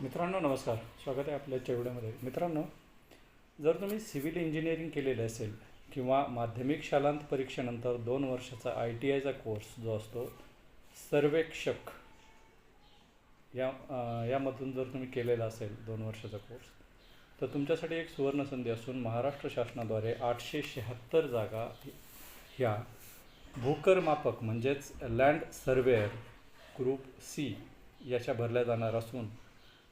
मित्रांनो नमस्कार. स्वागत आहे आपल्या चेवड्यामध्ये. मित्रांनो जर तुम्ही सिव्हिल इंजिनिअरिंग केलेलं असेल किंवा माध्यमिक शालांत परीक्षेनंतर दोन वर्षाचा आय टी आयचा कोर्स जो असतो सर्वेक्षक या यामधून जर तुम्ही केलेला असेल दोन वर्षाचा कोर्स तर तुमच्यासाठी एक सुवर्ण संधी असून महाराष्ट्र शासनाद्वारे आठशे शहात्तर जागा ह्या भूकरमापक म्हणजेच लँड सर्वेअर ग्रुप सी याच्या भरल्या जाणार असून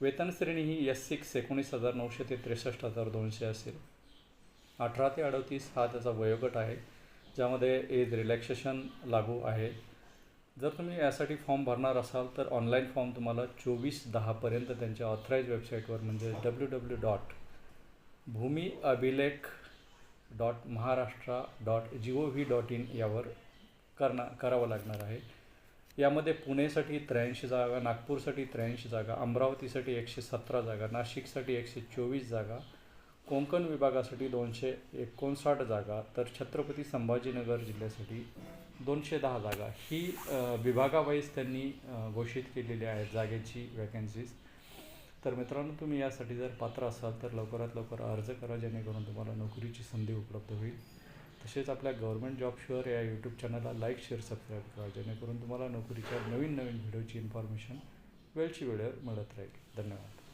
वेतन श्रेणी ही एस सिक्स एकोणीस हजार नऊशे ते त्रेसष्ट हजार दोनशे असेल. अठरा ते अडतीस हा त्याचा वयोगट आहे ज्यामध्ये एज रिलॅक्सेशन लागू आहे. जर तुम्ही यासाठी फॉर्म भरणार असाल तर ऑनलाईन फॉर्म तुम्हाला चोवीस दहापर्यंत त्यांच्या ऑथराईज वेबसाईटवर म्हणजे डब्ल्यू डब्ल्यू डॉट भूमी अभिलेख dot Maharashtra dot G O V dot in यावर करणं करावं लागणार आहे. यामध्ये पुणेसाठी त्र्याऐंशी जागा नागपूरसाठी त्र्याऐंशी जागा अमरावतीसाठी एकशे सतरा जागा नाशिकसाठी एकशे चोवीस जागा कोंकण विभागासाठी दोनशे एकोणसाठ जागा तर छत्रपती संभाजीनगर जिल्ह्यासाठी दोनशे दहा जागा. ही विभागावाईज त्यांनी घोषित केलेली आहेत जागेची वॅकन्सीज तर मित्रांनो तुम्ही यासाठी जर पात्र असाल तर लवकरात लवकर अर्ज करा जेणेकरून तुम्हाला नोकरीची संधी उपलब्ध होईल. तसेच आपल्या गव्हर्मेंट जॉब शुअर या यूट्यूब चॅनलला लाईक शेअर सबस्क्राईब करा जेणेकरून तुम्हाला नोकरीच्या नवीन नवीन व्हिडिओची इन्फॉर्मेशन वेळची वेळेवर मिळत राहील. धन्यवाद.